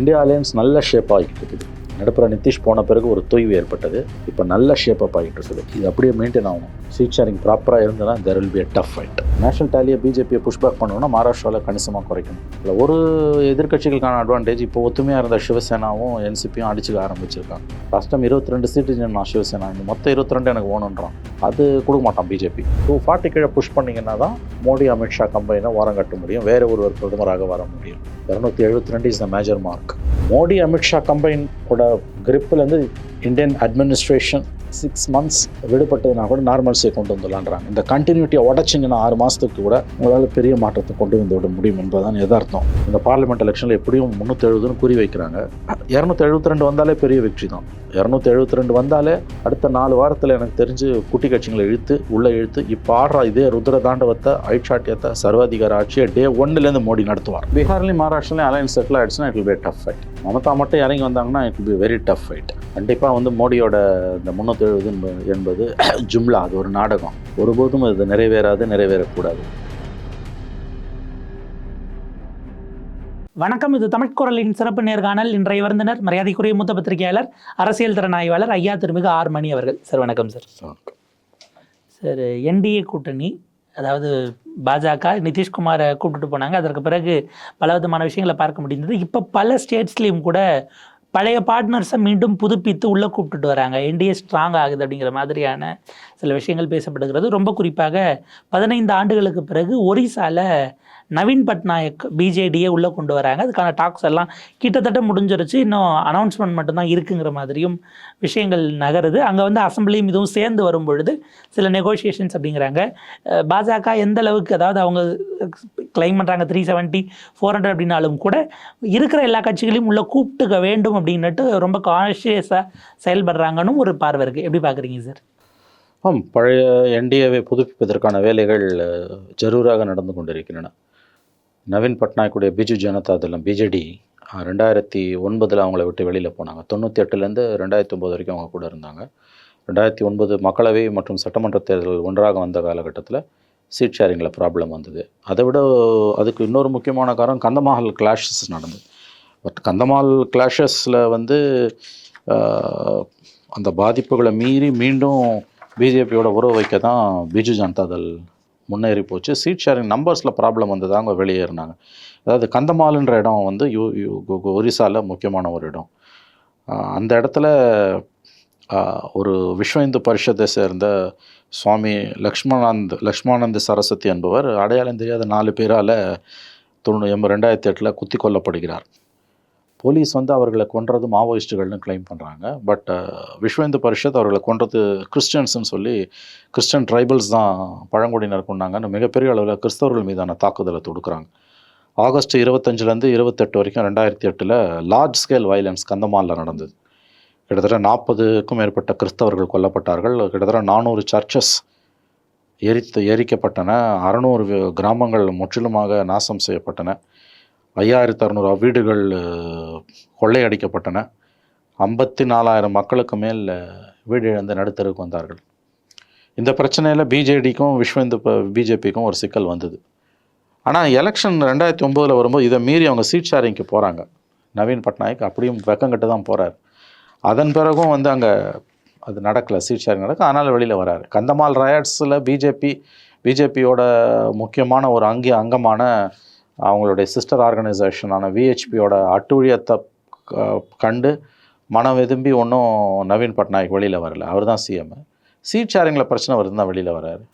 India alliance நல்ல shape ஆகிட்டு இருக்குது. நடுப்புற நிதிஷ் போன பிறகு ஒரு தொய்வு ஏற்பட்டது. இப்போ நல்ல ஷேப் அப் ஆகிட்டு இருக்குது. இது அப்படியே மெயின்டைன் ஆகும் சீட் ஷேரிங் ப்ராப்பராக இருந்ததுனா there will be a tough fight national டேலியை பிஜேபியை புஷ்பேக் பண்ணணும்னா மகாராஷ்டிராவில் கணிசமாக குறைக்கணும். இல்லை ஒரு எதிர்க்கட்சிகளுக்கான அட்வான்டேஜ் இப்போ ஒத்துமையாக இருந்த சிவசேனாவும் என்சிபியும் அடிச்சுக்க ஆரம்பிச்சிருக்காங்க. லாஸ்ட் டைம் இருபத்தி ரெண்டு சீட்டு நான் சிவசேனா. இந்த மொத்தம் இருபத்தி ரெண்டு எனக்கு வேணுன்றான் அது கொடுக்க மாட்டான் பிஜேபி டூ ஃபார்ட்டி கீழே புஷ் பண்ணிங்கன்னா தான் மோடி அமித்ஷா கம்பெனியை ஓரம் கட்ட முடியும். வேறு ஒருவர் பிரதமராக வர முடியும். இரநூத்தி எழுபத்தி ரெண்டு is the major mark Modi Amit Shah கம்பைனோட கிரிப்பிலேருந்து இந்தியன் அட்மினிஸ்ட்ரேஷன் சிக்ஸ் மந்த்ஸ் விடுபட்டதுனா கூட நார்மல்ஸை கொண்டு வந்துடலான்றாங்க. இந்த கண்டினியூட்டியை உடச்சிங்கன்னா ஆறு மாதத்துக்கு கூட உங்களால் பெரிய மாற்றத்தை கொண்டு வந்து விட முடியும் என்பதுதான் எதார்த்தம் இந்த பார்லிமெண்ட் எலெக்ஷனில் எப்படியும் முந்நூற்றி எழுபதுன்னு குறி வைக்கிறாங்க. இரநூத்தி எழுபத்தி ரெண்டு வந்தாலே பெரிய வெற்றி தான். இரநூத்தி எழுபத்தி ரெண்டு வந்தாலே அடுத்த நாலு வாரத்தில் எனக்கு தெரிஞ்சு குட்டி கட்சிகளை இழுத்து உள்ளே இழுத்து இப்போ ஆடுற இதே ருத்ர தாண்டவத்தை ஐட்சாட்டியத்தை சர்வாதிகார ஆட்சியை டே ஒன்னுலேருந்து மோடி நடத்துவார். பீகார்லேயும் மகாராஷ்டிராலையும் அலையன்ஸ் செட்டில் ஆயிடுச்சுன்னா it will be tough fight Mamata மட்டும் இறங்கி வந்தாங்கன்னா it will be very tough fight கண்டிப்பாக வந்து மோடியோட இந்த முந்நூற்றி எழுபது என்பது ஜும்லா அது ஒரு நாடகம். ஒருபோதும் அது நிறைவேறாது நிறைவேறக்கூடாது. வணக்கம் இது தமிழ் குரலின் சிறப்பு நேர்காணல். இன்றைய விருந்தினர் மரியாதைக்குரிய மூத்த பத்திரிகையாளர் அரசியல் திறனாய்வாளர் ஐயா திருமிகு ஆர் மணி அவர்கள். சார் வணக்கம் சார். சார் என்டிஏ கூட்டணி அதாவது பாஜக நிதிஷ்குமாரை கூப்பிட்டுட்டு போனாங்க. அதற்கு பிறகு பல விதமான விஷயங்களை பார்க்க முடிந்தது. இப்போ பல ஸ்டேட்ஸ்லேயும் கூட பழைய பார்ட்னர்ஸை மீண்டும் புதுப்பித்து உள்ளே கூப்பிட்டுட்டு வராங்க. என்டிஏ ஸ்ட்ராங் ஆகுது அப்படிங்கிற மாதிரியான சில விஷயங்கள் பேசப்படுகிறது. ரொம்ப குறிப்பாக பதினைந்து ஆண்டுகளுக்கு பிறகு ஒரிசால நவீன் பட்நாயக் பிஜேடியை உள்ளே கொண்டு வராங்க. அதுக்கான டாக்ஸ் எல்லாம் கிட்டத்தட்ட முடிஞ்சிருச்சு. இன்னும் அனௌன்ஸ்மெண்ட் மட்டும்தான் இருக்குங்கிற மாதிரியும் விஷயங்கள் நகருது. அங்கே வந்து அசம்பிளியும் இதுவும் சேர்ந்து வரும் பொழுது சில நெகோஷியேஷன்ஸ் அப்படிங்கிறாங்க. பாஜக எந்த அளவுக்கு அதாவது அவங்க கிளைம் பண்ணுறாங்க த்ரீ செவன்ட்டி ஃபோர் ஹண்ட்ரட் அப்படின்னாலும் கூட இருக்கிற எல்லா கட்சிகளையும் உள்ளே கூப்பிட்டுக்க வேண்டும் அப்படின்னுட்டு ரொம்ப கான்ஷியஸாக செயல்படுறாங்கன்னு ஒரு பார்வை இருக்குது எப்படி பார்க்குறீங்க சார்? ஆம் பழைய என்டிஏவை புதுப்பிப்பதற்கான வேலைகள் ஜரூராக நடந்து கொண்டிருக்கின்றன. நவீன் பட்நாயக்குடைய பிஜு ஜனதா தளம் பிஜேடி ரெண்டாயிரத்தி ஒன்பதில் அவங்கள விட்டு வெளியில் போனாங்க. தொண்ணூற்றி எட்டுலேருந்து ரெண்டாயிரத்தி ஒம்பது வரைக்கும் அவங்க கூட இருந்தாங்க. ரெண்டாயிரத்தி ஒன்பது மக்களவை மற்றும் சட்டமன்ற தேர்தல் ஒன்றாக வந்த காலகட்டத்தில் சீட் ஷேரிங்கில் ப்ராப்ளம் வந்தது. அதை விட அதுக்கு இன்னொரு முக்கியமான காரணம் கந்தமால் கிளாஷஸ் நடந்தது. பட் கந்தமால் கிளாஷஸில் வந்து அந்த பாதிப்புகளை மீறி மீண்டும் பிஜேபியோட உறவு வைக்க தான் பிஜு ஜனதாதள் முன்னேறி போச்சு. சீட் ஷேரிங் நம்பர்ஸில் ப்ராப்ளம் வந்தது அவங்க வெளியேறினாங்க அதாவது கந்தமாலுன்ற இடம் வந்து யூ யூ ஒரிசாவில் முக்கியமான ஒரு இடம். அந்த இடத்துல ஒரு விஸ்வ இந்து பரிஷத்தை சேர்ந்த சுவாமி லக்ஷ்மணானந்த் லக்ஷ்மானந்த சரஸ்வதி என்பவர் அடையாளம் தெரியாத நாலு பேரால் தொண்ணூ எண்பது ரெண்டாயிரத்தி எட்டில் குத்தி கொல்லப்படுகிறார். போலீஸ் வந்து அவர்களை கொன்றது மாவோயிஸ்டுகள்னு கிளைம் பண்ணுறாங்க பட் uh, விஸ்வந்து பரிஷத் அவர்களை கொன்றது கிறிஸ்டியன்ஸ்னு சொல்லி கிறிஸ்டியன் ட்ரைபல்ஸ் தான் பழங்குடியினர் கொண்டாங்கன்னு மிகப்பெரிய அளவில் கிறிஸ்தவர்கள் மீதான தாக்குதலை தொடுக்குறாங்க. ஆகஸ்ட் இருபத்தஞ்சிலேருந்து இருபத்தெட்டு வரைக்கும் ரெண்டாயிரத்தி எட்டில் லார்ஜ் ஸ்கேல் வயலன்ஸ் கந்தமாலில் நடந்தது. கிட்டத்தட்ட நாற்பதுக்கும் மேற்பட்ட கிறிஸ்தவர்கள் கொல்லப்பட்டார்கள். கிட்டத்தட்ட நானூறு சர்ச்சஸ் எரித்து எரிக்கப்பட்டன. அறநூறு கிராமங்கள் முற்றிலுமாக நாசம் செய்யப்பட்டன. ஐயாயிரத்து அறநூறு வீடுகள் கொள்ளையடிக்கப்பட்டன. ஐம்பத்தி நாலாயிரம் மக்களுக்கு மேல் வீடு இழந்து நடுத்தருக்கு வந்தார்கள். இந்த பிரச்சனையில் பிஜேடிக்கும் விஸ்வ இந்து பிஜேபிக்கும் ஒரு சிக்கல் வந்தது. ஆனால் எலெக்ஷன் ரெண்டாயிரத்தி ஒம்போதில் வரும்போது இதை மீறி அவங்க சீட் ஷேரிங்க்கு போகிறாங்க நவீன் பட்நாயக் அப்படியும் வெக்கங்கட்டு தான் போகிறார் அதன் பிறகும் வந்து அங்கே அது நடக்கலை சீட் ஷேரிங் நடக்க ஆனால் வெளியில் வராரு. கந்தமால் ரயாட்ஸில் பிஜேபி பிஜேபியோட முக்கியமான ஒரு அங்கி அங்கமான அவங்களுடைய சிஸ்டர் ஆர்கனைசேஷனான விஹெச்பியோட அட்டுழியத்தை க- கண்டு மனம் வெதும்பி ஒன்றும் நவீன் பட்நாயக் வெளியில் வரல. அவர் தான் சிஎம் சீட் ஷேரிங்கில் பிரச்சனை வருது தான் வெளியில் வராரு.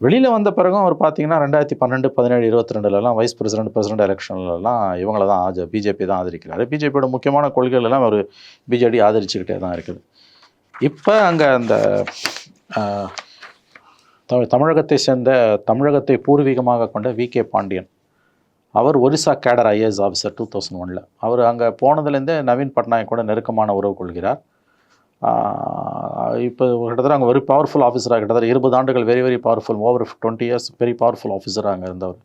வெளியில் வந்த பிறகும் அவர் பார்த்தீங்கன்னா ரெண்டாயிரத்தி பன்னெண்டு பதினேழு இருபத்தி ரெண்டுலலாம் வைஸ் பிரசிடென்ட் பிரசிடென்ட் எலெக்ஷன்லலாம் இவங்கள தான் ஆஜ பிஜேபி தான் ஆதரிக்கிறாரு. பிஜேபியோட முக்கியமான கொள்கைகள் எல்லாம் ஒரு பிஜேடி ஆதரிச்சுக்கிட்டே தான் இருக்குது. இப்போ அங்கே அந்த தமிழ் தமிழகத்தை சேர்ந்த தமிழகத்தை பூர்வீகமாக கொண்ட வி கே பாண்டியன் அவர் Orissa cadre IAS officer two thousand ஒனில் அவர் அங்கே போனதுலேருந்தே நவீன் பட்நாயக் கூட நெருக்கமான உறவு கொள்கிறார். இப்போ கிட்டத்தட்ட அங்கே வெரி பவர்ஃபுல் ஆஃபீஸராக கிட்டத்தட்ட இருபது ஆண்டுகள் very very powerful over twenty years very powerful ஆஃபீஸராக அங்கே இருந்தவர்.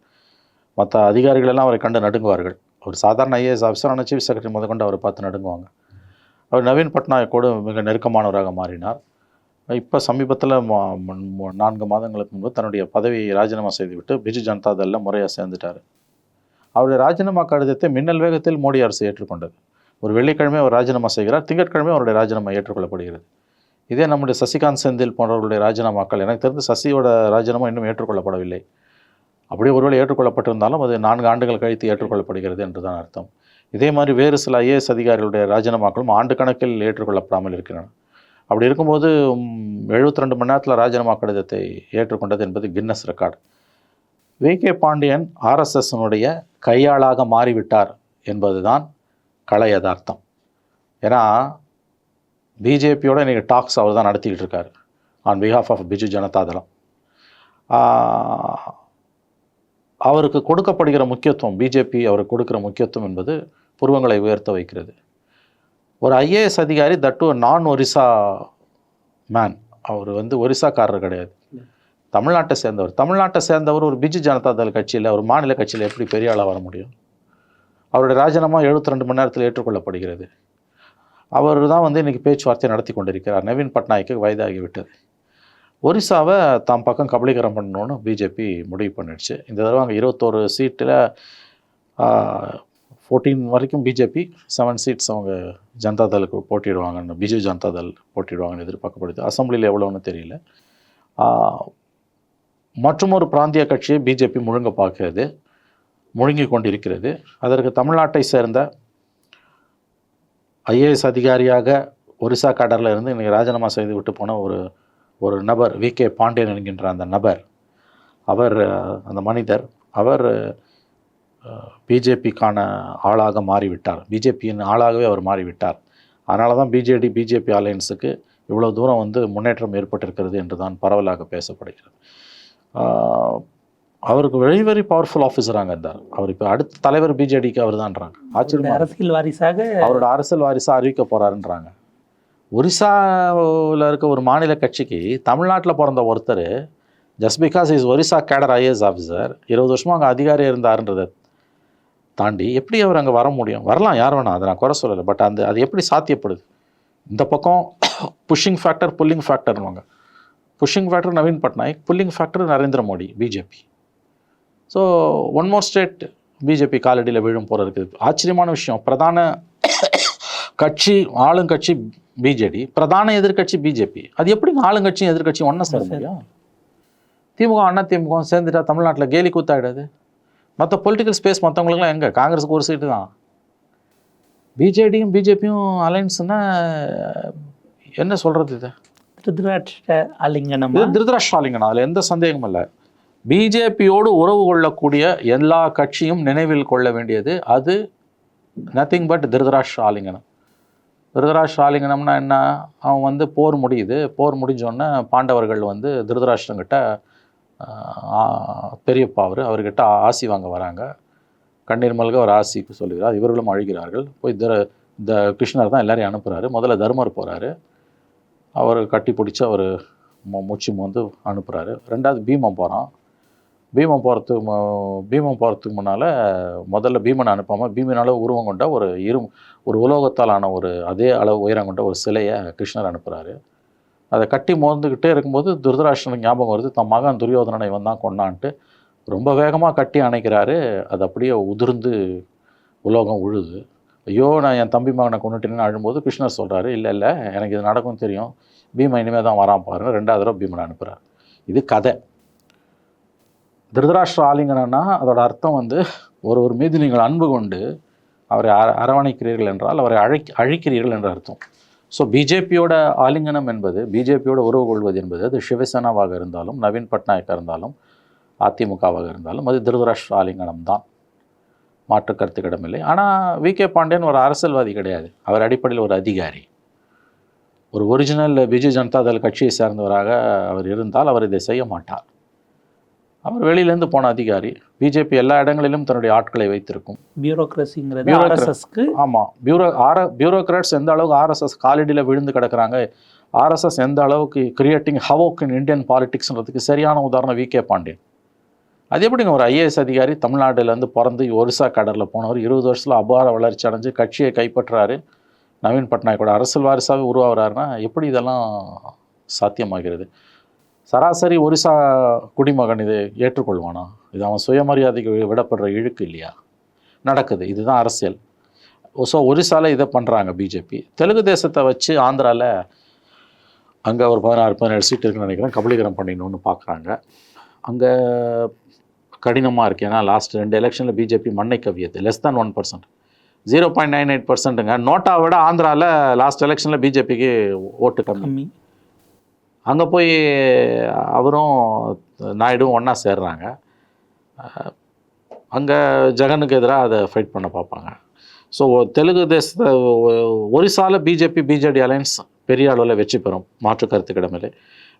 மற்ற அதிகாரிகள் எல்லாம் அவரை கண்டு நடுங்குவார்கள். ஒரு சாதாரண ஐஏஎஸ் ஆஃபீஸர் ஆனால் சீஃப் செக்ரட்டரி முதற்கொண்டு அவரை பார்த்து நடுங்குவாங்க. அவர் நவீன் பட்நாயக்கோடு மிக நெருக்கமானவராக மாறினார். இப்போ சமீபத்தில் நான்கு மாதங்களுக்கு முன்பு தன்னுடைய பதவியை ராஜினாமா செய்துவிட்டு பிஜு ஜனதா தளில் முறையாக சேர்ந்துட்டார். அவருடைய ராஜினாமா கடிதத்தை மின்னல் வேகத்தில் மோடி அரசு ஏற்றுக்கொண்டது. ஒரு வெள்ளிக்கிழமை அவர் ராஜினாமா செய்கிறார் திங்கட்கிழமை அவருடைய ராஜினாமா ஏற்றுக்கொள்ளப்படுகிறது. இதே நம்முடைய சசிகாந்த் செந்தில் போன்றவர்களுடைய ராஜினாமாக்கள் எனக்கு தெரிந்து சசியோட ராஜினாமா இன்னும் ஏற்றுக்கொள்ளப்படவில்லை. அப்படியே ஒருவேளை ஏற்றுக்கொள்ளப்பட்டிருந்தாலும் அது நான்கு ஆண்டுகள் கழித்து ஏற்றுக்கொள்ளப்படுகிறது என்று தான் அர்த்தம். இதே மாதிரி வேறு சில ஐஏஎஸ் அதிகாரிகளுடைய ராஜினாமாக்களும் ஆண்டு கணக்கில் ஏற்றுக்கொள்ளப்படாமல் இருக்கின்றன. அப்படி இருக்கும்போது எழுபத்தி ரெண்டு மணி நேரத்தில் ராஜினாமா கடிதத்தை ஏற்றுக்கொண்டது என்பது Guinness record. V. K. Pandian ஆர்எஸ்எஸ்னுடைய கையாளாக மாறிவிட்டார் என்பதுதான் கலை யதார்த்தம். ஏன்னா பிஜேபியோட இன்றைக்கி டாக்ஸ் அவர் தான் நடத்திக்கிட்டு இருக்கார். ஆன் பிஹாஃப் ஆஃப் பிஜு ஜனதாதளம் தளம். அவருக்கு கொடுக்கப்படுகிற முக்கியத்துவம் பிஜேபி அவருக்கு கொடுக்கிற முக்கியத்துவம் என்பது புருவங்களை உயர்த்த வைக்கிறது. ஒரு ஐஏஎஸ் அதிகாரி தட்டு நான் ஒரிசா மேன் அவர் வந்து ஒரிசாக்காரர் கிடையாது. தமிழ்நாட்டை சேர்ந்தவர். தமிழ்நாட்டை சேர்ந்தவர் ஒரு பிஜு ஜனதாதள் கட்சியில் ஒரு மாநில கட்சியில் எப்படி பெரிய ஆளாக வர முடியும்? அவருடைய ராஜினாமா 72 ரெண்டு மணி நேரத்தில் ஏற்றுக்கொள்ளப்படுகிறது. அவர் தான் வந்து இன்றைக்கி பேச்சுவார்த்தை நடத்தி கொண்டிருக்கிறார். நவீன் பட்நாயக்கு வயதாகிவிட்டது. ஒரிசாவை தாம் பக்கம் கபலீகரம் பண்ணணும்னு பிஜேபி முடிவு பண்ணிடுச்சு. இந்த தடவை அங்கே இருபத்தோரு சீட்டில் ஃபோர்டீன் வரைக்கும் பிஜேபி செவன் சீட்ஸ் அவங்க ஜனதா தளுக்கு போட்டிடுவாங்கன்னு பிஜு ஜனதா தள் போட்டிடுவாங்கன்னு எதிர்பார்க்கப்படுது. அசம்பிளியில் எவ்வளோன்னு தெரியல. மற்றும் ஒரு பிராந்திய கட்சியை பிஜேபி முழுங்க பார்க்கிறது முழுங்கி கொண்டிருக்கிறது. அதற்கு தமிழ்நாட்டை சேர்ந்த ஐஏஎஸ் அதிகாரியாக ஒரிசா கடரில் இருந்து இன்றைக்கி ராஜினாமா செய்து விட்டு போன ஒரு ஒரு நபர் வி கே பாண்டியன் என்கின்ற அந்த நபர். அவர் அந்த மனிதர் அவர் பிஜேபிக்கான ஆளாக மாறிவிட்டார். பிஜேபியின் ஆளாகவே அவர் மாறிவிட்டார். அதனால தான் பிஜேடி பிஜேபி அலையன்ஸுக்கு இவ்வளோ தூரம் வந்து முன்னேற்றம் ஏற்பட்டிருக்கிறது என்று தான் பரவலாக பேசப்படுகிறது. அவருக்கு வெரி வெரி பவர்ஃபுல் ஆஃபீஸராங்க இருந்தார். அவர் இப்போ அடுத்த தலைவர் பிஜேடிக்கு அவர் தான்றாங்க ஆச்சரியமா. அரசியல் வாரிசாக அவரோட அரசியல் வாரிசாக அறிவிக்க போகிறாருன்றாங்க ஒரிசாவில் இருக்க ஒரு மாநில கட்சிக்கு தமிழ்நாட்டில் பிறந்த ஒருத்தர் just because is Orissa cadre IAS officer இருபது வருஷமாக அங்கே அதிகாரியாக இருந்தாருன்றதை தாண்டி எப்படி அவர் அங்கே வர முடியும்? வரலாம் யார் வேணாம் அதை நான் குறை சொல்லலை. பட் அந்த அது எப்படி சாத்தியப்படுது? இந்த பக்கம் pushing factor pulling ஃபேக்டர்னுவாங்க pushing factor Naveen Patnaik pulling factor Narendra Modi BJP so one more state BJP காலடியில் விழும் போல இருக்குது. ஆச்சரியமான விஷயம். பிரதான கட்சி ஆளுங்கட்சி பிஜேடி பிரதான எதிர்க்கட்சி பிஜேபி அது எப்படி ஆளுங்கட்சியும் எதிர்க்கட்சியும் ஒன்றா சேர முடியும்? திமுக அண்ணா திமுக சேர்ந்துட்டா தமிழ்நாட்டில் கேலி கூத்தாயிடாது? மற்ற பொலிட்டிக்கல் ஸ்பேஸ் மற்றவங்களுக்குலாம் எங்கே? காங்கிரஸுக்கு ஒரு சீட்டு தான். பிஜேடியும் பிஜேபியும் அலைன்ஸ்னா என்ன சொல்கிறது இது? திருதராட்ச ஆலிங்கனமா? இது திருதராஷ்டிராலிங்கண்ணா அதில் எந்த சந்தேகமும் இல்லை. பிஜேபியோடு உறவு கொள்ளக்கூடிய எல்லா கட்சியும் நினைவில் கொள்ள வேண்டியது அது நத்திங் பட் திருதராஷ்டிர ஆலிங்கனம் திருதராஷ்டிர ஆலிங்கனம்னா என்ன? அவன் வந்து போர் முடியுது. போர் முடிஞ்சோடனே பாண்டவர்கள் வந்து திருதராஷ்டிரங்கிட்ட பெரியப்பா அவர் அவர்கிட்ட ஆசி வாங்க வராங்க. கண்ணீர் மல்க ஒரு ஆசிக்கு சொல்லுகிறார். இவர்களும் அழுகிறார்கள். போய் திர இந்த கிருஷ்ணர் தான் எல்லாரையும் அனுப்புகிறாரு முதல்ல தர்மர் போகிறாரு அவர் கட்டி பிடிச்சி அவர் முச்சி வந்து அனுப்புகிறாரு ரெண்டாவது பீமம் போகிறான் பீமம் போகிறதுக்கு பீமம் போகிறதுக்கு முன்னால் முதல்ல பீமனை அனுப்பாமல் பீமனால் உருவம் கொண்ட ஒரு இரு ஒரு உலோகத்தால் ஆன ஒரு அதே அளவு உயரம் கொண்ட ஒரு சிலையை கிருஷ்ணர் அனுப்புகிறாரு அதை கட்டி மோர்ந்துக்கிட்டே இருக்கும்போது துர்தராஷ்டிரனுக்கு ஞாபகம் வருது தன் மகன் துரியோதனனை இவன் தான் கொண்டான்ட்டு ரொம்ப வேகமாக கட்டி அணைக்கிறாரு. அது அப்படியே உதிர்ந்து உலோகம் உழுது. ஐயோ நான் என் தம்பி மகனை கொண்டுட்டேன்னு அழும்போது கிருஷ்ணர் சொல்கிறாரு இல்லை இல்லை எனக்கு இது நடக்கும் தெரியும். பீமா இனிமேல் தான் வரான் பாருங்க ரெண்டாவது தடவை பீமனை அனுப்புகிறார் இது கதை. திருதராஷ்டிர ஆலிங்கனன்னா அதோட அர்த்தம் வந்து ஒருவர் மீது நீங்கள் அன்பு கொண்டு அவரை அரவணைக்கிறீர்கள் என்றால் அவரை அழை அழிக்கிறீர்கள் என்ற அர்த்தம். ஸோ பிஜேபியோட ஆலிங்கனம் என்பது பிஜேபியோட உறவு கொள்வது என்பது அது சிவசேனாவாக இருந்தாலும் நவீன் பட்நாயக்காக இருந்தாலும் அதிமுகவாக இருந்தாலும் அது திருதராஷ்டிர ஆலிங்கனம் தான் மாற்று கருத்துக்கிடமில்லை ஆனால் வி. கே. பாண்டியன் ஒரு அரசியல்வாதி கிடையாது. அவர் அடிப்படையில் ஒரு அதிகாரி. ஒரு ஒரிஜினல் பிஜு ஜனதாதள் கட்சியை சேர்ந்தவராக அவர் இருந்தால் அவர் இதை செய்ய மாட்டார். அவர் வெளியிலேருந்து போன அதிகாரி. பிஜேபி எல்லா இடங்களிலும் தன்னுடைய ஆட்களை வைத்திருக்கும். பியூரோக்ரஸிங்கிறது ஆர்எஸ்எஸ்க்கு ஆமாம் பியூரோ ஆர பியூரோக்ராட்ஸ் எந்த அளவுக்கு ஆர்எஸ்எஸ் காலடியில் விழுந்து கிடக்குறாங்க ஆர்எஸ்எஸ் எந்த அளவுக்கு கிரியேட்டிங் ஹவோக் இன் இந்தியன் பாலிடிக்ஸ்ன்றதுக்கு சரியான உதாரணம் வி. கே. பாண்டியன். அது எப்படிங்க? ஒரு ஐஏஎஸ் அதிகாரி தமிழ்நாட்டிலேருந்து பிறந்து ஒரிசா கடலில் போனவர். இருபது வருஷத்தில் அபார வளர்ச்சி அடைஞ்சு கட்சியை கைப்பற்றுறாரு. நவீன் பட்நாயக்கோட அரசியல் வாரிசாகவே உருவாகிறாருன்னா எப்படி இதெல்லாம் சாத்தியமாகிறது? சராசரி ஒரிசா குடிமகன் இதை ஏற்றுக்கொள்வானா? இது அவன் சுயமரியாதைக்கு விடப்படுற இழுக்கு இல்லையா? நடக்குது. இதுதான் அரசியல். ஸோ ஒரிசால இதை பண்ணுறாங்க பிஜேபி. தெலுங்கு தேசத்தை வச்சு ஆந்திராவில் அங்கே ஒரு பதினாறு பதினேழு சீட் இருக்குன்னு நினைக்கிறேன். கபலீகரம் பண்ணிடணும்னு பார்க்குறாங்க. அங்கே கடினமாக இருக்கு. ஏன்னா லாஸ்ட் ரெண்டு எலெக்ஷனில் பிஜேபி மண்ணை கவியது. லெஸ் தான் one percent zero point nine eight பர்சன்ட்டுங்க NOTA விட ஆந்திராவில் லாஸ்ட் எலெக்ஷனில் பிஜேபிக்கு ஓட்டு கம்மி. அங்கே போய் அவரும் நாயுடும் ஒன்றா சேர்றாங்க. அங்கே ஜெகனுக்கு எதிராக அதை ஃபைட் பண்ண பார்ப்பாங்க. ஸோ தெலுங்கு தேசத்தை ஒரிசால பிஜேபி பிஜேடி அலைன்ஸ் பெரிய அளவில் வெற்றி பெறும். மாற்று கருத்து கிடமில்லை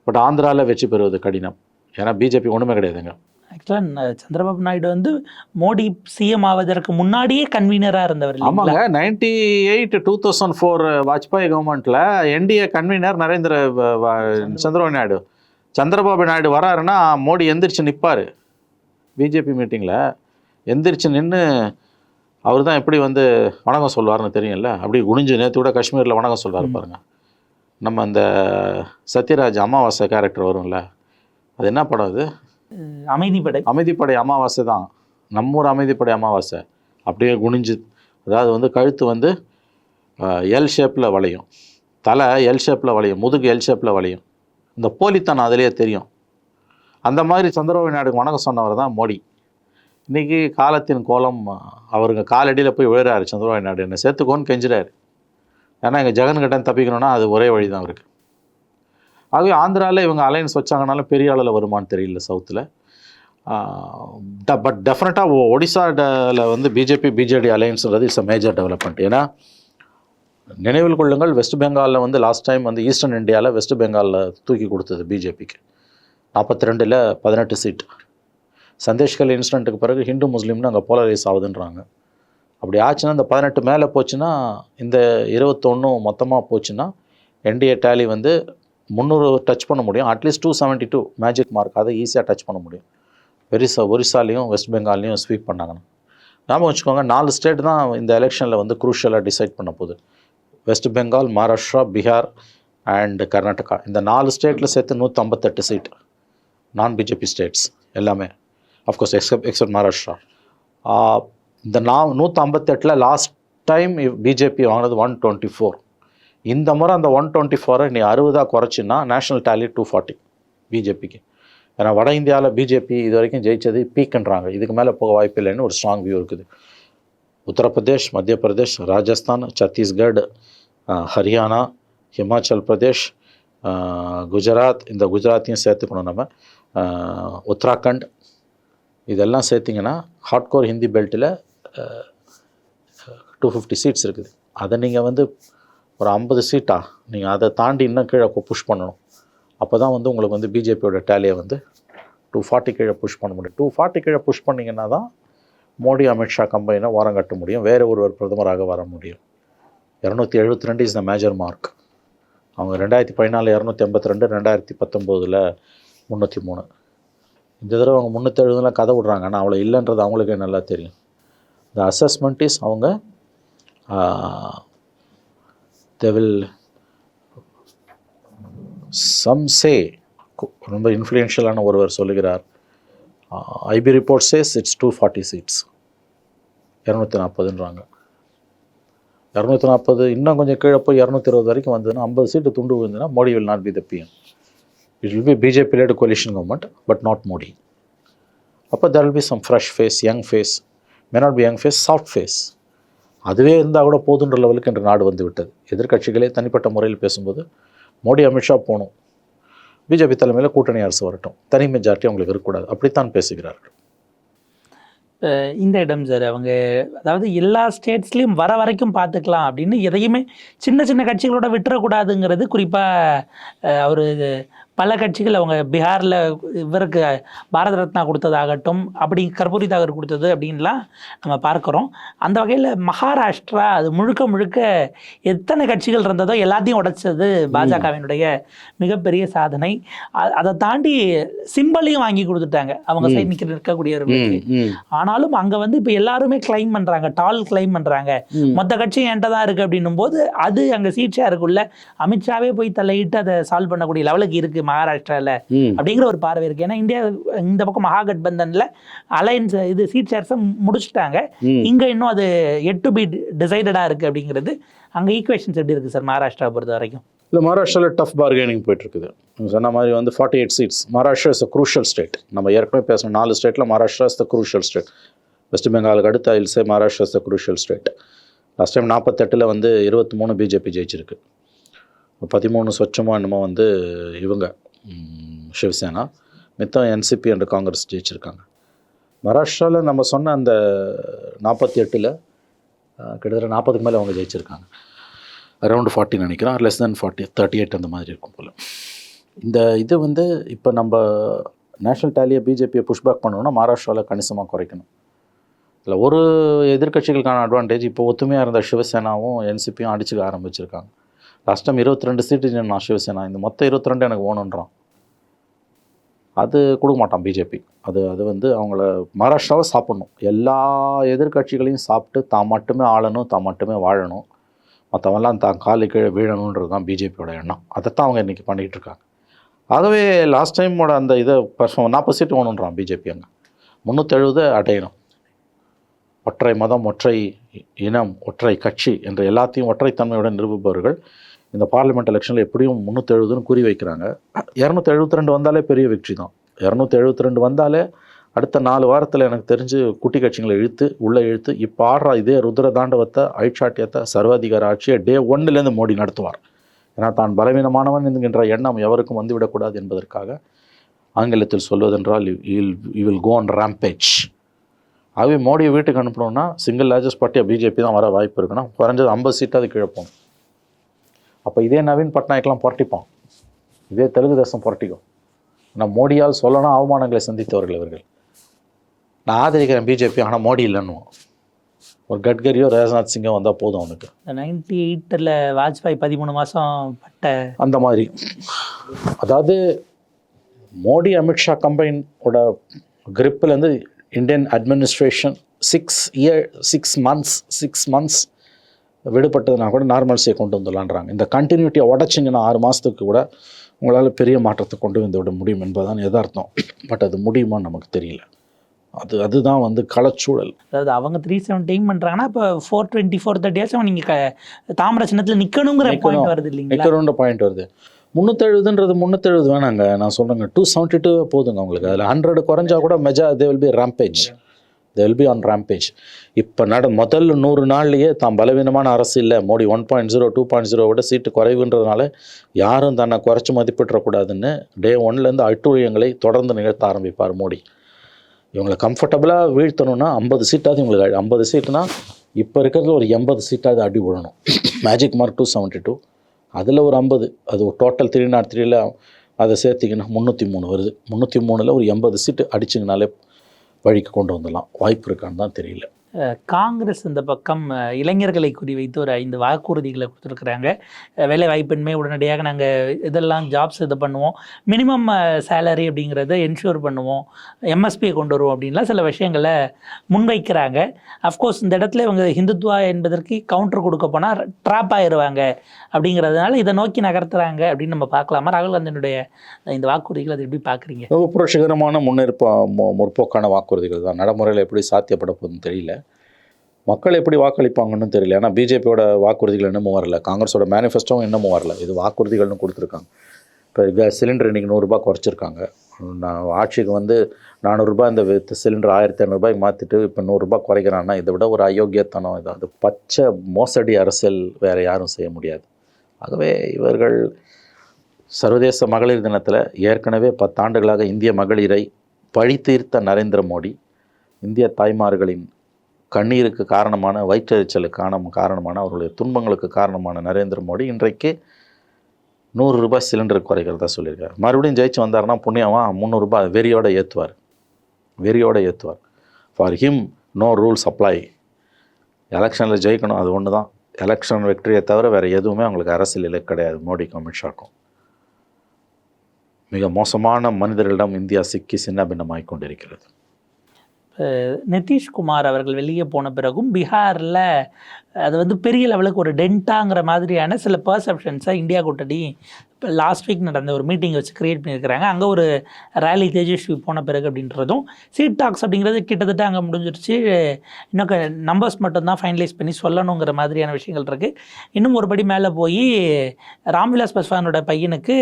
பட் ஆந்திராவில் வெற்றி பெறுவது கடினம். ஏன்னா பிஜேபி ஒன்றுமே கிடையாதுங்க. ஆக்சுவலாக சந்திரபாபு நாயுடு வந்து மோடி சிஎம் ஆவதற்கு முன்னாடியே கன்வீனராக இருந்தவர்? ஆமாங்க. Ninety eight two thousand four Vajpayee கவர்மெண்ட்டில் என்டிஏ கன்வீனர் நரேந்திர சந்திரபாபு. நாயுடு. சந்திரபாபு நாயுடு வராருன்னா மோடி எந்திரிச்சு நிற்பார் பிஜேபி மீட்டிங்கில் எந்திரிச்சு நின்று அவர் தான் எப்படி வந்து வணக்கம் சொல்வார்னு தெரியும்ல? அப்படி குனிஞ்சு நேற்று கூட காஷ்மீரில் வணக்கம் சொல்வார் ம். பாருங்க. நம்ம அந்த சத்யராஜ் அமாவாசை கேரக்டர் வரும்ல. அது என்ன படம் அது? அமைதிப்படை. அமைதிப்படை அமாவாசை தான். நம்ம ஊர் அமைதிப்படை அமாவாசை. அப்படியே குனிஞ்சு அதாவது வந்து கழுத்து வந்து எல் ஷேப்பில் வளையும். தலை எல் ஷேப்பில் வளையும். முதுகு எல் ஷேப்பில் வளையும். இந்த போலித்தனம் அதிலேயே தெரியும். அந்த மாதிரி சந்திரபாபு நாயுடுக்கு வணக்கம் சொன்னவர் தான் மோடி. இன்றைக்கி காலத்தின் கோலம் அவருங்க காலடியில் போய் விழுறாரு சந்திரபாபு நாயுடு. என்னை சேர்த்துக்கோன்னு கெஞ்சுறாரு. ஏன்னா எங்கள் ஜெகன்கிட்ட தப்பிக்கணும்னா அது ஒரே வழி தான் அவருக்கு. ஆகவே ஆந்திராவில் இவங்க அலையன்ஸ் வச்சாங்கனாலும் பெரிய அளவில் வருமானு தெரியல சவுத்தில். பட் டெஃபினட்டாக ஒடிசாவில் வந்து பிஜேபி பிஜேடி அலையன்ஸ்ன்றது இட்ஸ் அ மேஜர் டெவலப்மெண்ட் ஏன்னா நினைவில் கொள்ளுங்கள் வெஸ்ட் பெங்காலில் வந்து லாஸ்ட் டைம் வந்து ஈஸ்டர்ன் இந்தியாவில் வெஸ்ட் பெங்காலில் தூக்கி கொடுத்தது பிஜேபிக்கு நாற்பத்தி ரெண்டில் பதினெட்டு சீட் சந்தேஷ்கல் இன்சிடென்ட்டுக்கு பிறகு ஹிந்து முஸ்லீம்னு அங்கே போலரைஸ் ஆகுதுன்றாங்க. அப்படி ஆச்சுன்னா இந்த பதினெட்டு மேலே போச்சுன்னா இந்த இருபத்தொன்னும் மொத்தமாக போச்சுன்னா என்டிஏ டேலி வந்து முந்நூறு டச் பண்ண முடியும். At least two seventy two magic mark அதை ஈஸியாக டச் பண்ண முடியும். வெரிசா ஒரிசாலையும் வெஸ்ட் பெங்கால்லையும் ஸ்வீப் பண்ணாங்கன்னா ஞாபகம் வச்சுக்கோங்க நாலு ஸ்டேட் தான் இந்த எலெக்ஷனில் வந்து குரூஷியலாக டிசைட் பண்ண போகுது. வெஸ்ட் பெங்கால் மகாராஷ்டிரா பீகார் அண்ட் கர்நாடகா இந்த நாலு ஸ்டேட்டில் சேர்த்து நூற்றம்பத்தெட்டு சீட் நான் பிஜேபி ஸ்டேட்ஸ் எல்லாமே. Of course except except Maharashtra இந்த நா நூற்றி ஐம்பத்தெட்டில் லாஸ்ட் டைம் பிஜேபி வாங்கினது ஒன் டுவெண்ட்டி ஃபோர் இந்த முறை அந்த ஒன் டுவெண்ட்டி ஃபோரை நீ அறுபதாக குறைச்சின்னா நேஷனல் டேலி டூ ஃபார்ட்டி பிஜேபிக்கு ஏன்னா வட இந்தியாவில் பிஜேபி இது வரைக்கும் ஜெயித்தது பீக்குன்றாங்க இதுக்கு மேலே போக வாய்ப்பு இல்லைன்னு ஒரு ஸ்ட்ராங் வியூ இருக்குது. உத்தரப்பிரதேஷ் மத்திய பிரதேஷ் ராஜஸ்தான் சத்தீஸ்கட் ஹரியானா ஹிமாச்சல் பிரதேஷ் குஜராத் இந்த குஜராத்தையும் சேர்த்துக்கணும் நம்ம. உத்தராகண்ட் இதெல்லாம் சேர்த்திங்கன்னா ஹாட்கோர் ஹிந்தி பெல்ட்டில் டூ ஃபிஃப்டி சீட்ஸ் இருக்குது. அதை நீங்கள் வந்து ஒரு ஐம்பது சீட்டா? நீங்கள் அதை தாண்டி இன்னும் கீழே புஷ் பண்ணணும். அப்போ தான் வந்து உங்களுக்கு வந்து பிஜேபியோட டேலியை வந்து டூ ஃபார்ட்டி கீழே புஷ் பண்ண முடியும். டூ ஃபார்ட்டி கீழே புஷ் பண்ணிங்கன்னா தான் மோடி அமித்ஷா கம்பெனியை ஓரம் கட்ட முடியும். வேறு ஒருவர் பிரதமராக வர முடியும். இரநூத்தி எழுபத்தி ரெண்டு இஸ் த மேஜர் மார்க் அவங்க ரெண்டாயிரத்தி பதினாலு இரநூத்தி எண்பத்தி ரெண்டு ரெண்டாயிரத்தி பத்தொம்போதில் முந்நூற்றி மூணு. இந்த தடவை அவங்க முந்நூற்றி எழுபதுலாம் கதை விட்றாங்க. ஆனால் அவ்வளோ இல்லைன்றது அவங்களுக்கே நல்லா தெரியும். இந்த அசஸ்மெண்ட் இஸ் அவங்க தே வில் சம் சே ரொம்ப இன்ஃப்ளூயன்ஷியலான ஒருவர் சொல்லுகிறார் IB report says it's two forty seats இரநூத்தி நாற்பதுன்றாங்க இரநூத்தி நாற்பது இன்னும் கொஞ்சம் கீழே போய் இரநூத்தி இருபது வரைக்கும் வந்ததுன்னா ஐம்பது சீட்டு துண்டு விழுந்துன்னா Modi will not be the PM it will be BJP led coalition government but not Modi. அப்போ there will be some fresh face young face may not be young face soft face அதுவே இருந்தால் கூட போதுன்ற லெவலுக்கு இன்று நாடு வந்துவிட்டது. எதிர்கட்சிகளே எதிர்க்கட்சிகளே தனிப்பட்ட முறையில் பேசும்போது மோடி அமித்ஷா போகணும். பிஜேபி தலைமையில் கூட்டணி அரசு வரட்டும். தனி மெஜாரிட்டி அவங்களுக்கு இருக்கக்கூடாது. அப்படித்தான் பேசுகிறார்கள். இந்த இடம் சார் அவங்க அதாவது எல்லா ஸ்டேட்ஸ்லேயும் வர வரைக்கும் பார்த்துக்கலாம் அப்படின்னு எதையுமே சின்ன சின்ன கட்சிகளோட விட்டுறக்கூடாதுங்கிறது குறிப்பாக அவர் பல கட்சிகள் அவங்க பீகாரில் இவருக்கு பாரத ரத்னா கொடுத்ததாகட்டும் அப்படி கர்பூரி தாகர் கொடுத்தது அப்படின்லாம் நம்ம பார்க்குறோம். அந்த வகையில் மகாராஷ்டிரா அது முழுக்க முழுக்க எத்தனை கட்சிகள் இருந்ததோ எல்லாத்தையும் உடைச்சது பாஜகவினுடைய மிகப்பெரிய சாதனை. அதை தாண்டி சிம்பலையும் வாங்கி கொடுத்துட்டாங்க. அவங்க சைடு நிற்கிற இருக்கக்கூடியவர்களுக்கு ஆனாலும் அங்க வந்து இப்ப எல்லாருமே கிளைம் பண்றாங்க டால் கிளைம் பண்றாங்க. மொத்த கட்சி என்கிட்ட தான் இருக்கு அப்படின்னும் போது அது அங்க சீட் ஷேருக்குள்ள அமித்ஷாவே போய் தலையிட்டு அதை சால்வ் பண்ணக்கூடிய லெவலுக்கு இருக்கு அப்படிங்கிற ஒரு பார்வை இருக்கு. ஏன்னா இந்தியா இந்த பக்கம் மகாகட்பந்தன்ல அலையன்ஸ் இது சீட் ஷேர்ஸை முடிச்சுட்டாங்க. இங்க இன்னும் அது எட் டு பி டிசைடடா இருக்கு அப்படிங்கிறது. அங்க ஈக்குவேஷன்ஸ் எப்படி இருக்கு சார் மகாராஷ்டிரா பொறுத்த வரைக்கும்? இல்லை மகாராஷ்டிராவில் டஃப் பார்கெனிங் போயிட்டுருக்குது. நீங்க சொன்ன மாதிரி வந்து forty eight seats Maharashtra is a crucial state நம்ம ஏற்கனவே பேசணும் நாலு ஸ்டேட்டில் Maharashtra is the crucial state west பெங்காலுக்கு அடுத்து ஐல்ஸே Maharashtra is the crucial state last time நாற்பத்தெட்டில் வந்து இருபத்தி மூணு பிஜேபி ஜெயிச்சிருக்கு. பதிமூணு சொச்சமாக என்னமோ வந்து இவங்க சிவசேனா மித்தம் என்சிபி அண்ட் காங்கிரஸ் ஜெயிச்சிருக்காங்க. மகாராஷ்டிராவில் நம்ம சொன்ன அந்த நாற்பத்தி எட்டில் கிட்டத்தட்ட நாற்பதுக்கு மேலே அவங்க ஜெயிச்சிருக்காங்க. அரௌண்ட் ஃபார்ட்டி நினைக்கிறேன். Less than forty thirty eight அந்த மாதிரி இருக்கும் போல். இந்த இது வந்து இப்போ நம்ம நேஷனல் டேலியை பிஜேபியை புஷ்பேக் பண்ணணும்னா மகாராஷ்டிராவில் கணிசமாக குறைக்கணும். இல்லை ஒரு எதிர்க்கட்சிகளுக்கான அட்வான்டேஜ் இப்போ ஒத்துமையாக இருந்த சிவசேனாவும் என்சிபியும் அடிச்சுக்க ஆரம்பிச்சிருக்காங்க. லாஸ்ட் டைம் இருபத்தி ரெண்டு சீட்டு நான் சிவசேனா. இந்த மொத்தம் இருபத்தி ரெண்டு எனக்கு வேணுன்றான் அது கொடுக்க மாட்டான் பிஜேபி அது அது வந்து அவங்கள மகாராஷ்டிராவை சாப்பிட்ணும். எல்லா எதிர்க்கட்சிகளையும் சாப்பிட்டு தான் மட்டுமே ஆளணும் தான் மட்டுமே வாழணும். மற்றவெல்லாம் தான் காலை கீழே வீழணுன்றது தான் பிஜேபியோட எண்ணம். அதைத்தான் அவங்க இன்றைக்கி பண்ணிகிட்டு இருக்காங்க. ஆகவே லாஸ்ட் டைமோட அந்த இதை பர்ஃபார்ம் நாற்பது சீட்டு வேணுன்றான் பிஜேபி அங்கே. முந்நூற்றெழுபது அடையணும். ஒற்றை மதம் ஒற்றை இனம் ஒற்றை கட்சி என்ற எல்லாத்தையும் ஒற்றைத்தன்மையுடன் நிரூபிப்பவர்கள் இந்த பார்லிமெண்ட் எலெக்ஷனில் எப்படியும் முந்நூற்றி எழுபதுன்னு குறி வைக்கிறாங்க. இரநூத்தி எழுபத்தி ரெண்டு வந்தாலே பெரிய வெற்றி தான். இரநூத்தி எழுபத்தி ரெண்டு வந்தாலே அடுத்த நாலு வாரத்தில் எனக்கு தெரிஞ்சு குட்டி கட்சிகளை இழுத்து உள்ளே இழுத்து இப்போ ஆடுற இதே ருத்ர தாண்டவத்தை ஐட்சாட்டியத்தை சர்வாதிகார ஆட்சியை டே ஒன்னுலேருந்து மோடி நடத்துவார். ஏன்னா தான் பலவீனமானவன் என்கின்ற எண்ணம் எவருக்கும் வந்துவிடக்கூடாது என்பதற்காக ஆங்கிலத்தில் சொல்வதென்றால் you will go on rampage ஆகவே மோடியை வீட்டுக்கு அனுப்பணும்னா சிங்கிள் லார்ஜஸ்ட் பார்ட்டியாக பிஜேபி தான் வர வாய்ப்பு இருக்குன்னா குறைஞ்சது ஐம்பது சீட்டாவது கிழப்போம் அப்போ இதே நவீன் பட்நாயக்லாம் புரட்டிப்பான். இதே தெலுங்கு தேசம் புரட்டிக்கும். நான் மோடியால் சொல்லணும் அவமானங்களை சந்தித்தவர்கள் இவர்கள். நான் ஆதரிக்கிறேன் பிஜேபி ஆனால் மோடி இல்லைன்னுவோம் ஒரு கட்கரியோ ராஜ்நாத் சிங்கோ வந்தால் போதும் அவனுக்கு. நைன்டி எயிட்டில் வாஜ்பாய் பதிமூணு மாதம் பட்ட அந்த மாதிரி. அதாவது மோடி அமித்ஷா கம்பைனோட கிரிப்பிலேருந்து Indian administration six year six months six months விடுபட்டதுனா கூட நார்மல்ஸியை கொண்டு வந்துடலான்றாங்க. இந்த கண்டினியூட்டியை உடச்சிங்கன்னா ஆறு மாதத்துக்கு கூட உங்களால் பெரிய மாற்றத்தை கொண்டு வந்து விட முடியும் என்பதுதான் எதார்த்தம் பட் அது முடியுமான்னு நமக்கு தெரியல. அது அதுதான் வந்து களச்சூழல். அதாவது அவங்க த்ரீ செவன் டைம் பண்ணுறாங்கன்னா இப்போ ஃபோர் டுவெண்ட்டி ஃபோர் தேர்ட்டியாச்சும் நீங்கள் க தாமிர சின்னத்தில் நிற்கணுங்கிற. பாயிண்ட் வருது இல்லைங்களா? நிற்கிறோன்ற பாயிண்ட் வருது. முந்நூற்றெழுபதுன்றது முந்நூற்றெழுபது வேணாங்க நான் சொல்கிறேங்க டூ செவன்ட்டி டூ போதுங்க உங்களுக்கு. அதில் ஹண்ட்ரட் குறைஞ்சா கூட மெஜா they will be rampage they will be on rampage இப்போ நட முதல் நூறு நாள்லேயே தான் பலவீனமான அரசு இல்லை. Modi one point zero two point zero விட சீட்டு குறைவுன்றதுனால யாரும் தன்னை குறைச்சி மதிப்பிடக்கூடாதுன்னு டே ஒன்லேருந்து அட்டுழியங்களை தொடர்ந்து நிகழ்த்த ஆரம்பிப்பார் மோடி. இவங்களை கம்ஃபர்டபுளாக வீழ்த்தணும்னா ஐம்பது சீட்டாவது இவங்களுக்கு ஐம்பது சீட்டுனா இப்போ இருக்கிறதுல ஒரு எண்பது சீட்டாவது அடி விழணும் magic mark two seventy two அதில் ஒரு ஐம்பது. அது ஒரு டோட்டல் த்ரீ நாட் த்ரீல அதை சேர்த்திங்கன்னா முந்நூற்றி மூணு வருது. முந்நூற்றி மூணில் ஒரு எண்பது சீட்டு அடிச்சிங்கனாலே வழிக்கு கொண்டு வந்துடலாம் வாய்ப்பு இருக்கான்னு தான் தெரியல. காங்கிரஸ் இந்த பக்கம் இளைஞர்களை குறிவைத்து ஒரு ஐந்து வாக்குறுதிகளை கொடுத்துருக்குறாங்க. வேலை வாய்ப்பின்மை உடனடியாக நாங்கள் இதெல்லாம் ஜாப்ஸ் இது பண்ணுவோம். மினிமம் சேலரி அப்படிங்கிறத என்ஷூர் பண்ணுவோம். எம்எஸ்பியை கொண்டு வருவோம் அப்படின்லாம் சில விஷயங்களை முன்வைக்கிறாங்க. அஃப்கோர்ஸ் இந்த இடத்துல இவங்க ஹிந்துத்வா என்பதற்கு கவுண்டர் கொடுக்க போனால் ட்ராப் ஆயிடுவாங்க அப்படிங்கிறதுனால இதை நோக்கி நகர்த்துறாங்க அப்படின்னு நம்ம பார்க்கலாமா? ராகுல் காந்தியினுடைய இந்த வாக்குறுதிகள் அதை எப்படி பார்க்குறீங்க? ரொம்ப புரட்சிகரமான முன்னேற்ப முற்போக்கான வாக்குறுதிகள் தான். நடைமுறையில் எப்படி சாத்தியப்பட போகுதுன்னு தெரியல. மக்கள் எப்படி வாக்களிப்பாங்கன்னு தெரியல. ஏன்னா பிஜேபியோட வாக்குறுதிகள் இன்னமும் வரல. காங்கிரஸோட மேனிஃபெஸ்டோவும் இன்னமும் வரல. இது வாக்குறுதிகள்னு கொடுத்துருக்காங்க. இப்போ கேஸ் சிலிண்டர் இன்றைக்கி நூறுரூபா குறைச்சிருக்காங்க. நான் ஆட்சிக்கு வந்து நானூறுரூபா இந்த வித் சிலிண்டர் ஆயிரத்தி ஐநூறுரூபாய்க்கு மாற்றிட்டு இப்போ நூறுரூபா குறைக்கிறான்னா இதை விட ஒரு அயோக்கியத்தனம் அது பச்சை மோசடி அரசியல் வேறு யாரும் செய்ய முடியாது. ஆகவே இவர்கள் சர்வதேச மகளிர் தினத்தில் ஏற்கனவே பத்தாண்டுகளாக இந்திய மகளிரை பழி தீர்த்த நரேந்திர மோடி இந்திய தாய்மார்களின் கண்ணீருக்கு காரணமான வயிற்றெரிச்சலுக்கான காரணமான அவருடைய துன்பங்களுக்கு காரணமான நரேந்திர மோடி இன்றைக்கு நூறு ரூபாய் சிலிண்டர் குறைக்கிறதா சொல்லியிருக்காரு. மறுபடியும் ஜெயிச்சு வந்தாருன்னா புண்ணியமாக முந்நூறுரூபா வெறியோட ஏற்றுவார் வெறியோட ஏற்றுவார் for him no rule supply. எலெக்ஷனில் ஜெயிக்கணும் அது ஒன்று தான். எலெக்ஷன் வெற்றியை தவிர வேறு எதுவுமே அவங்களுக்கு அரசியலில் கிடையாது மோடிக்கும் அமித்ஷாக்கும். மிக மோசமான மனிதர்களிடம் இந்தியா சிக்கி சின்ன பின்னமாகிக் கொண்டிருக்கிறது. நிதிஷ்குமார் அவர்கள் வெளியே போன பிறகும் பீகாரில் அது வந்து பெரிய லெவலுக்கு ஒரு டென்ட்டாங்கிற மாதிரியான சில பர்செப்ஷன்ஸை இந்தியா கூட்டணி லாஸ்ட் வீக் நடந்த ஒரு மீட்டிங் வச்சு கிரியேட் பண்ணியிருக்கிறாங்க. அங்கே ஒரு ரேலி தேஜஸ்வி போன பிறகு அப்படின்றதும் சீட் டாக்ஸ் அப்படிங்கிறது கிட்டத்தட்ட அங்கே முடிஞ்சிருச்சு. இன்னும் நம்பர்ஸ் மட்டும்தான் ஃபைனலைஸ் பண்ணி சொல்லணுங்கிற மாதிரியான விஷயங்கள் இருக்குது இன்னும் ஒரு படி மேலே போய் ராம்விலாஸ் பஸ்வானோட பையனுக்கு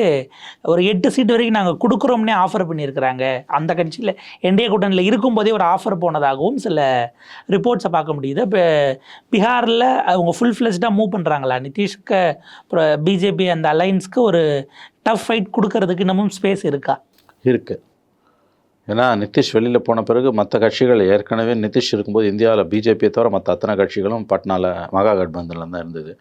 ஒரு எட்டு சீட் வரைக்கும் நாங்கள் கொடுக்குறோம்னே ஆஃபர் பண்ணியிருக்கிறாங்க. அந்த கட்சியில் என்டிஏ கூட்டணியில் இருக்கும்போதே ஒரு ஆஃபர் போனதாகவும் சில ரிப்போர்ட்ஸை பார்க்க முடியுது. இப்போ பீகாரில் அவங்க ஃபுல் ஃப்ளெஸ்டாக மூவ் பண்ணுறாங்களா நிதிஷ்க்கு? பிஜேபி அந்த அலைன்ஸ்க்கு ஒரு டஃப் ஃபைட் கொடுக்கறதுக்கு இன்னமும் ஸ்பேஸ் இருக்கா? இருக்குது ஏன்னா நிதிஷ் வெளியில் போன பிறகு மற்ற கட்சிகள் ஏற்கனவே நிதிஷ் இருக்கும்போது இந்தியாவில் பிஜேபியை தவிர மற்ற அத்தனை கட்சிகளும் பட்னாவில் மகா கட்பந்தனில் தான் இருந்தது.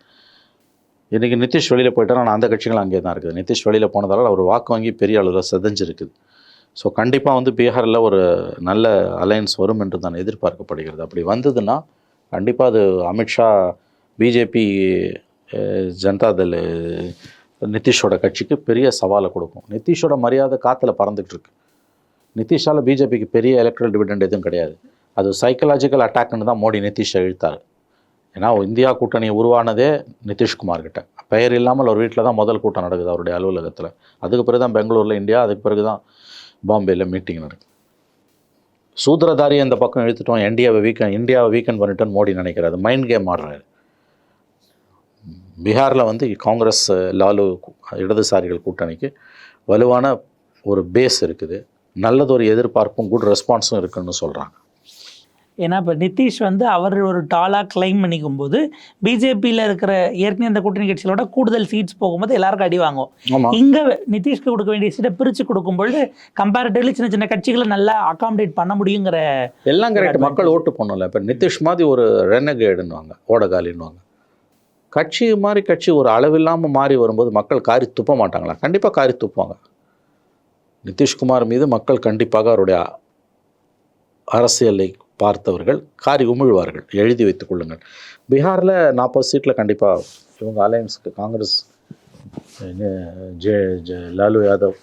இன்றைக்கி நிதிஷ் வெளியில் போயிட்டாலும் ஆனால் அந்த கட்சிகளும் அங்கே தான் இருக்குது. நிதிஷ் வெளியில் போனதால் அவர் வாக்கு வாங்கி பெரிய அளவில் செதஞ்சிருக்குது. ஸோ கண்டிப்பாக வந்து பீகாரில் ஒரு நல்ல அலையன்ஸ் வரும் என்று தான் எதிர்பார்க்கப்படுகிறது. அப்படி வந்ததுன்னா கண்டிப்பாக அது அமித்ஷா பிஜேபி ஜனதாதள் நிதிஷோட கட்சிக்கு பெரிய சவாலை கொடுக்கும். நிதிஷோட மரியாதை காற்றுல பறந்துகிட்டு இருக்கு. நிதிஷால் பிஜேபிக்கு பெரிய எலக்ட்ரல் டிவிடெண்ட் எதுவும் கிடையாது. அது சைக்கலாஜிக்கல் அட்டாக்னு தான் மோடி நிதிஷை இழுத்தார். ஏன்னா இந்தியா கூட்டணி உருவானதே நிதிஷ்குமார் கிட்ட பெயர் இல்லாமல் ஒரு வீட்டில் தான் முதல் கூட்டம் நடக்குது அவருடைய அலுவலகத்தில். அதுக்கு பிறகு தான் பெங்களூரில் இந்தியா அதுக்கு பிறகு தான் பாம்பேயில் மீட்டிங் நடக்குது. சூத்திரதாரியை இந்த பக்கம் இழுத்துட்டோம் இந்தியாவை வீக்கன் இந்தியாவை வீக்கன் பண்ணிட்டோன்னு மோடி நினைக்கிறாரு. மைண்ட் கேம் ஆடுறாரு. பீகாரில் வந்து காங்கிரஸ் லாலு இடதுசாரிகள் கூட்டணிக்கு வலுவான ஒரு பேஸ் இருக்குது. நல்லதொரு எதிர்பார்ப்பும் குட் ரெஸ்பான்ஸும் இருக்குன்னு சொல்கிறாங்க ஏன்னா இப்போ நிதிஷ் வந்து அவர் ஒரு டாலாக கிளைம் பண்ணிக்கும் போது பிஜேபியில் இருக்கிற ஏற்கனவே அந்த கூட்டணி கட்சிகளோட கூடுதல் சீட்ஸ் போகும்போது எல்லாருக்கும் அடி வாங்கும். இங்கே நிதிஷ்க்கு கொடுக்க வேண்டிய சீட்டை பிரித்து கொடுக்கும்பொழுது கம்பேரிட்டிவ்லி சின்ன சின்ன கட்சிகளை நல்லா அகாமடேட் பண்ண முடியுங்கிற எல்லாம் கரெக்ட் மக்கள் ஓட்டு பண்ணல இப்போ நிதிஷ் மாதிரி ஒரு ரெனகேடுன்னுவாங்க ஓடகாலின்னுவாங்க. கட்சி மாதிரி கட்சி ஒரு அளவில்லாமல் மாறி வரும்போது மக்கள் காரி துப்ப மாட்டாங்களா? கண்டிப்பாக காரி துப்புவாங்க. நிதிஷ்குமார் மீது மக்கள் கண்டிப்பாக அவருடைய அரசியலை பார்த்தவர்கள் காரி உமிழ்வார்கள். எழுதி வைத்துக் கொள்ளுங்கள். பீகாரில் நாற்பது சீட்டில் கண்டிப்பாக இவங்க அலையன்ஸுக்கு Congress J J Lalu Yadav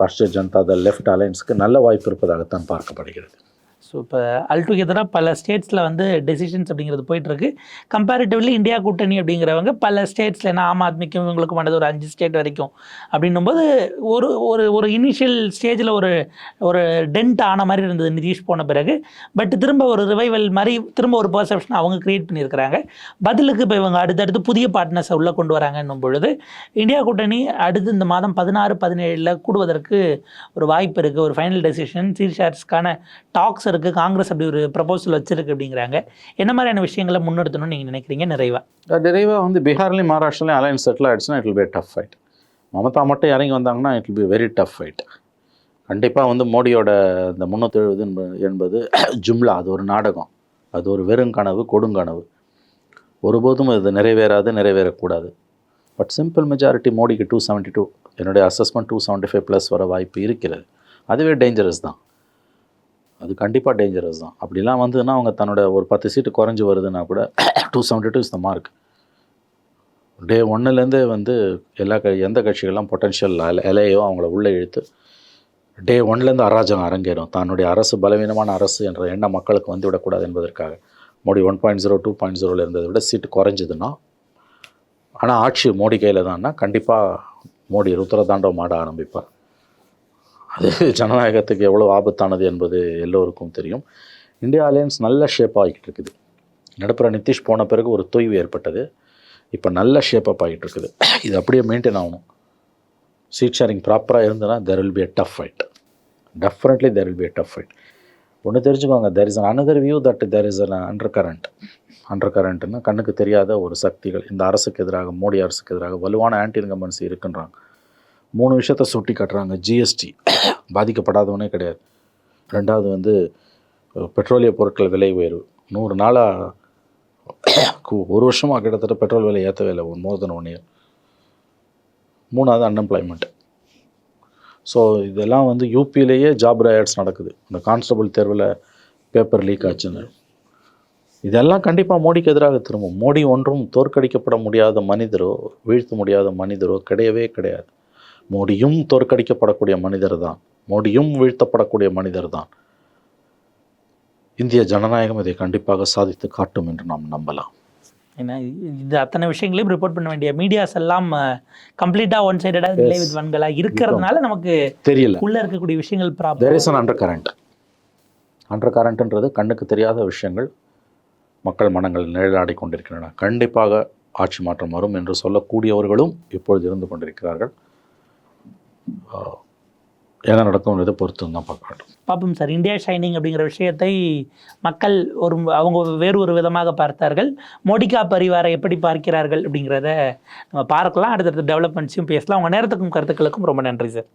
Rashtriya Janata Dal left அலையன்ஸுக்கு நல்ல வாய்ப்பு இருப்பதாகத்தான் பார்க்கப்படுகிறது. ஸோ இப்போ அல்டுகெதராக பல ஸ்டேட்ஸில் வந்து டெசிஷன்ஸ் அப்படிங்கிறது போயிட்டுருக்கு. கம்பேரிட்டிவ்லி இந்தியா கூட்டணி அப்படிங்கிறவங்க பல ஸ்டேட்ஸில் ஏன்னா ஆம் ஆத்மிக்கும் இவங்களுக்கும் பண்ணது ஒரு அஞ்சு ஸ்டேட் வரைக்கும். அப்படின்னும்போது ஒரு ஒரு ஒரு இனிஷியல் ஸ்டேஜில் ஒரு ஒரு டென்ட் ஆன மாதிரி இருந்தது நிதிஷ் போன பிறகு. பட் திரும்ப ஒரு ரிவைவல் மாதிரி திரும்ப ஒரு பர்செப்ஷன் அவங்க க்ரியேட் பண்ணியிருக்கிறாங்க. பதிலுக்கு இப்போ இவங்க அடுத்தடுத்து புதிய பார்ட்னர்ஸை உள்ளே கொண்டு வராங்கன்னும் பொழுது இந்தியா கூட்டணி அடுத்து இந்த மாதம் பதினாறு பதினேழில் கூடுவதற்கு ஒரு வாய்ப்பு இருக்குது ஒரு ஃபைனல் டெசிஷன் சீர்ஷார்ஸ்க்கான டாக்ஸ் இருக்குது காங்கிரஸ் அப்படி ஒரு ப்ரப்போசல் வச்சிருக்கு அப்படிங்கிறாங்க. என்ன மாதிரியான விஷயங்களை முன்னெடுத்தணும்னு நீங்கள் நினைக்கிறீங்க? நிறைவா? நிறைவாக வந்து பீகார்லேயும் மகாராஷ்டிராலையும் அலையன்ஸ் செட்டில் ஆகிடுச்சுன்னா it will be tough fight Mamata மட்டும் இறங்கி வந்தாங்கன்னா it will be very tough fight கண்டிப்பாக வந்து மோடியோட இந்த முந்நூற்றி எழுபது என்பது ஜும்லா அது ஒரு நாடகம். அது ஒரு வெறும் கனவு கொடுங்கனவு ஒருபோதும் இது நிறைவேறாது நிறைவேறக்கூடாது. பட் சிம்பிள் மெஜாரிட்டி மோடிக்கு டூ செவன்ட்டி டூ என்னுடைய assessment two seventy five plus வர வாய்ப்பு இருக்கிறது. அதுவே டேஞ்சரஸ் தான். அது கண்டிப்பாக டேஞ்சரஸ் தான். அப்படிலாம் வந்ததுன்னா அவங்க தன்னோட ஒரு பத்து சீட்டு குறைஞ்சி வருதுன்னா கூட two seventy two is the mark day ஒன்னுலேருந்தே வந்து எல்லா க எந்த கட்சிகள்லாம் பொட்டன்ஷியல் இலையோ அவங்கள உள்ளே இழுத்து டே ஒன்லேருந்து அராஜகம் அரங்கேறும். தன்னுடைய அரசு பலவீனமான அரசு என்ற எண்ணம் மக்களுக்கு வந்து விடக்கூடாது என்பதற்காக. Modi one point zero two point ஜீரோவில் இருந்ததை விட சீட்டு குறைஞ்சதுன்னா ஆனால் ஆட்சி மோடி கையில் தான்னா கண்டிப்பாக மோடி ருத்ரதாண்டவம் ஆட ஆரம்பிப்பார். அது ஜனநாயகத்துக்கு எவ்வளோ ஆபத்தானது என்பது எல்லோருக்கும் தெரியும். இந்தியா அலையன்ஸ் நல்ல ஷேப் ஆகிட்டு இருக்குது நடுப்புற நிதிஷ் போன பிறகு ஒரு தொய்வு ஏற்பட்டது. இப்போ நல்ல ஷேப்பப் ஆகிட்டு இருக்குது இது அப்படியே மெயின்டைன் ஆகணும். சீட் ஷேரிங் ப்ராப்பராக இருந்ததுன்னா there will be a tough fight definitely there will be a tough fight ஒன்று தெரிஞ்சுக்கோங்க there is an another view that there is an under current under கரண்ட்னு கண்ணுக்கு தெரியாத ஒரு சக்திகள். இந்த அரசுக்கு எதிராக மோடி அரசுக்கு எதிராக வலுவான ஆன்டி இன்கம்பன்சி இருக்குன்றாங்க. மூணு விஷயத்த சுட்டி காட்டுறாங்க. ஜிஎஸ்டி பாதிக்கப்படாதவனே கிடையாது. ரெண்டாவது வந்து பெட்ரோலிய பொருட்கள் விலை உயர்வு. நூறு நாளாக ஒரு வருஷமாக கிட்டத்தட்ட பெட்ரோல் விலை ஏற்றவே இல்லை. ஒரு மோர் தென் ஒன் இயர். மூணாவது அன்எம்ப்ளாய்மெண்ட் ஸோ இதெல்லாம் வந்து யூபியிலேயே ஜாப் ரயட்ஸ் நடக்குது. இந்த கான்ஸ்டபிள் தேர்வில் பேப்பர் லீக் ஆச்சுன்னு. இதெல்லாம் கண்டிப்பாக மோடிக்கு எதிராக திரும்பும். மோடி ஒன்றும் தோற்கடிக்கப்பட முடியாத மனிதரோ வீழ்த்த முடியாத மனிதரோ கிடையவே கிடையாது. மோடியும் தோற்கடிக்கப்படக்கூடிய மனிதர் தான் மோடியும் வீழ்த்தப்படக்கூடிய மனிதர் தான் இந்திய ஜனநாயகம் இதை கண்டிப்பாக சாதித்து காட்டும் என்று நாம் நம்பலாம். ஏன்னா இது- அத்தனை விஷயங்களையும் ரிப்போர்ட் பண்ண வேண்டிய மீடியாஸ் எல்லாம் கம்ப்ளீட்டாக ஒன் சைடடாக ரிலே வித் வன்களாக இருக்கிறதுனால நமக்கு தெரியல. உள்ள இருக்கக்கூடிய விஷயங்கள் ப்ராப்ளம் அண்டர் கரண்ட் அண்டர் கரண்ட்ன்றது கண்ணுக்கு தெரியாத விஷயங்கள். மக்கள் மனங்கள் நிழலாடி கொண்டிருக்கின்றன. கண்டிப்பாக ஆட்சி மாற்றம் வரும் என்று சொல்லக்கூடியவர்களும் இப்பொழுது இருந்து கொண்டிருக்கிறார்கள். என்ன நடக்கும் இதை பொறுத்து தான் பார்க்க வேண்டும். பார்ப்போம் சார் இந்தியா ஷைனிங் அப்படிங்கிற விஷயத்தை மக்கள் ஒரு அவங்க வேறு ஒரு விதமாக பார்த்தார்கள். மோடிகா பரிவாரை எப்படி பார்க்கிறார்கள் அப்படிங்கிறத நம்ம பார்க்கலாம். அடுத்தடுத்த டெவலப்மெண்ட்ஸையும் பேசலாம். உங்கள் நேரத்துக்கும் கருத்துக்களுக்கும் ரொம்ப நன்றி சார்.